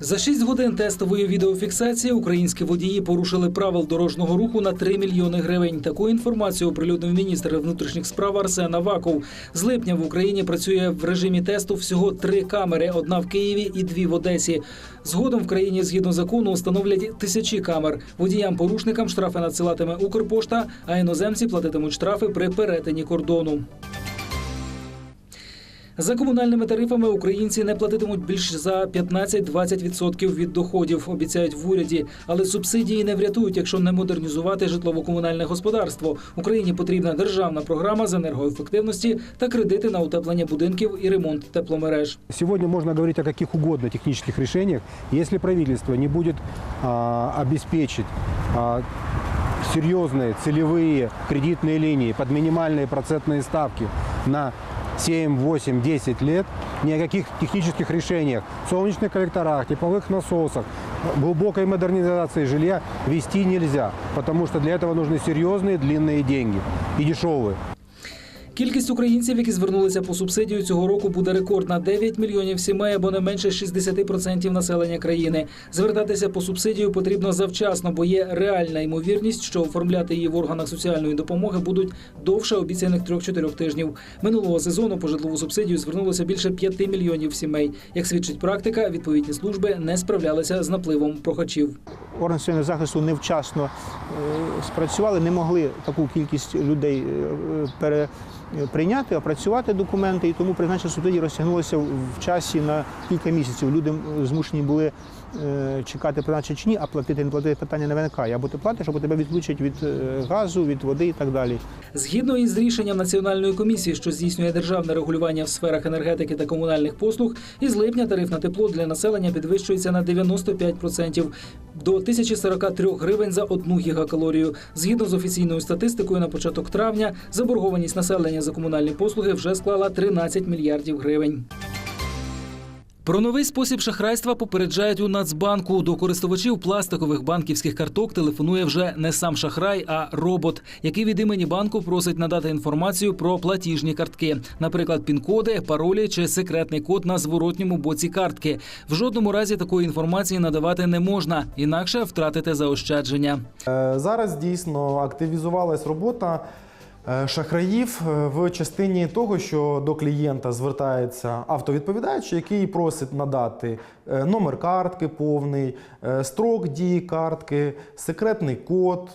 За 6 годин тестової відеофіксації українські водії порушили правил дорожнього руху на 3 мільйони гривень. Таку інформацію оприлюднив міністр внутрішніх справ Арсен Аваков. З липня в Україні працює в режимі тесту всього три камери: одна в Києві і дві в Одесі. Згодом в країні згідно закону встановлять тисячі камер. Водіям-порушникам штрафи надсилатиме Укрпошта, а іноземці платитимуть штрафи при перетині кордону. За комунальними тарифами українці не платитимуть більше за 15-20% від доходів, обіцяють в уряді. Але субсидії не врятують, якщо не модернізувати житлово-комунальне господарство. Україні потрібна державна програма з енергоефективності та кредити на утеплення будинків і ремонт тепломереж. Сегодня можно говорить о каких угодно технических решениях, если правительство не будет а, обеспечить а, серьезные целевые кредитные линии под минимальные процентные ставки на 7, 8, 10 лет, ни о каких технических решениях, солнечных коллекторах, тепловых насосах, глубокой модернизации жилья вести нельзя, потому что для этого нужны серьезные длинные деньги и дешевые. Кількість українців, які звернулися по субсидію цього року, буде рекордна 9 мільйонів сімей або не менше 60% населення країни. Звертатися по субсидію потрібно завчасно, бо є реальна ймовірність, що оформляти її в органах соціальної допомоги будуть довше обіцяних 3-4 тижнів. Минулого сезону по житлову субсидію звернулося більше 5 мільйонів сімей. Як свідчить практика, відповідні служби не справлялися з напливом прохачів. органи соціального захисту невчасно е, спрацювали, не могли таку кількість людей е, пере, прийняти, опрацювати документи, і тому призначення субсидії розтягнулося в часі на кілька місяців. Люди змушені були е, чекати призначення чи ні, а платити не платити питання не виникає. Або ти платиш, або тебе відключать від е, газу, від води і так далі. Згідно із рішенням Національної комісії, що здійснює державне регулювання в сферах енергетики та комунальних послуг, із липня тариф на тепло для населення підвищується на 95% до 1043 гривень за одну гігакалорію. Згідно з офіційною статистикою, на початок травня заборгованість населення за комунальні послуги вже склала 13 мільярдів гривень. Про новий спосіб шахрайства попереджають у Нацбанку. До користувачів пластикових банківських карток телефонує вже не сам шахрай, а робот, який від імені банку просить надати інформацію про платіжні картки, наприклад, пін-коди, паролі чи секретний код на зворотньому боці картки. В жодному разі такої інформації надавати не можна, інакше втратите заощадження. Е, Зараз дійсно активізувалась робота шахраїв е, в частині того, що до клієнта звертається автовідповідач, який просить надати е, номер картки повний, е, строк дії картки, секретний код.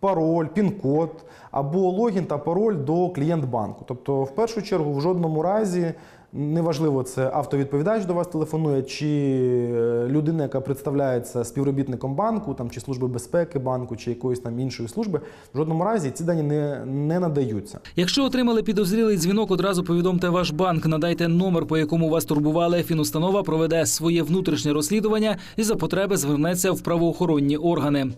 Пароль, пін-код або логін та пароль до клієнт-банку. Тобто, в першу чергу, в жодному разі неважливо, це автовідповідач до вас телефонує, чи е, людина, яка представляється співробітником банку, там, чи служби безпеки банку, чи якоїсь там іншої служби, в жодному разі ці дані не, не надаються. Якщо отримали підозрілий дзвінок, одразу повідомте ваш банк, надайте номер, по якому вас турбували. Фінустанова проведе своє внутрішнє розслідування і за потреби звернеться в правоохоронні органи.